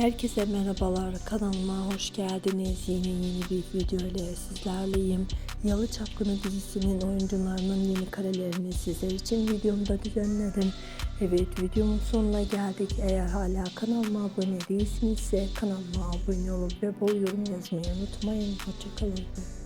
Herkese merhabalar kanalıma hoş geldiniz. Yeni yeni bir video ile sizlerleyim. Yalı Çapkını dizisinin oyuncularının yeni karelerini sizler için videomda düzenledim. Evet videomun sonuna geldik. Eğer hala kanalıma abone değilsinizse kanalıma abone olup ve bol yorum yazmayı unutmayın. Hoşçakalın.